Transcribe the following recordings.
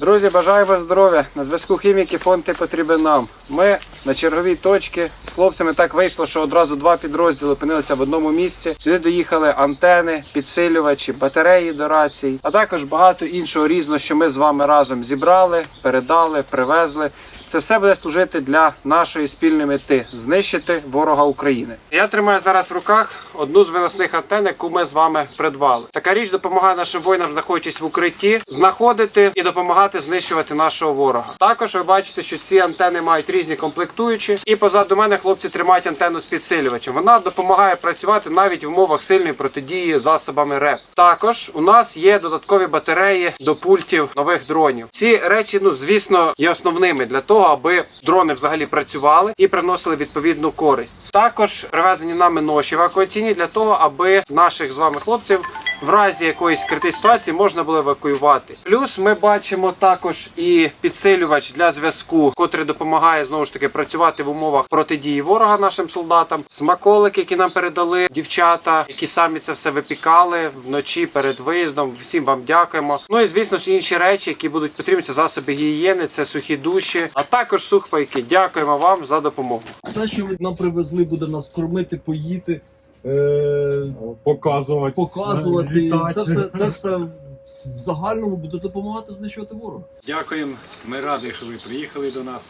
Друзі, бажаю вам здоров'я. На зв'язку хіміки фонд «Ти потрібен нам. Ми на черговій точці з хлопцями так вийшло, що одразу два підрозділи опинилися в одному місці. Сюди доїхали антени, підсилювачі, батареї до рацій, а також багато іншого різного, що ми з вами разом зібрали, передали, привезли. Це все буде служити для нашої спільної мети знищити ворога України. Я тримаю зараз в руках одну з виносних антен, яку ми з вами придбали. Така річ допомагає нашим воїнам, знаходячись в укритті, знаходити і допомагати знищувати нашого ворога. Також ви бачите, що ці антени мають різні комплектуючі, і позаду мене хлопці тримають антенну з підсилювачем. Вона допомагає працювати навіть в умовах сильної протидії засобами РЕП. Також у нас є додаткові батареї до пультів нових дронів. Ці речі, ну звісно, є основними для того, аби дрони взагалі працювали і приносили відповідну користь. Також привезені нами ноші евакуаційні для того, аби наших з вами хлопців в разі якоїсь критичної ситуації можна було евакуювати. Плюс ми бачимо також і підсилювач для зв'язку, котрий допомагає знову ж таки працювати в умовах протидії ворога нашим солдатам. Смаколики, які нам передали дівчата, які самі це все випікали вночі перед виїздом. Всім вам дякуємо. Ну і звісно ж інші речі, які будуть потрібні, це засоби гігієни, це сухі душі, а також сухпайки. Дякуємо вам за допомогу. Те, що ви нам привезли, буде нас кормити, поїти, е, показувати, показувати. літати. Це все, це все в загальному буде допомагати знищувати ворога. Дякуємо. Ми раді, що ви приїхали до нас.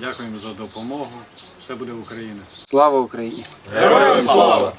Дякуємо за допомогу. Все буде Україна. Слава Україні! Героям слава!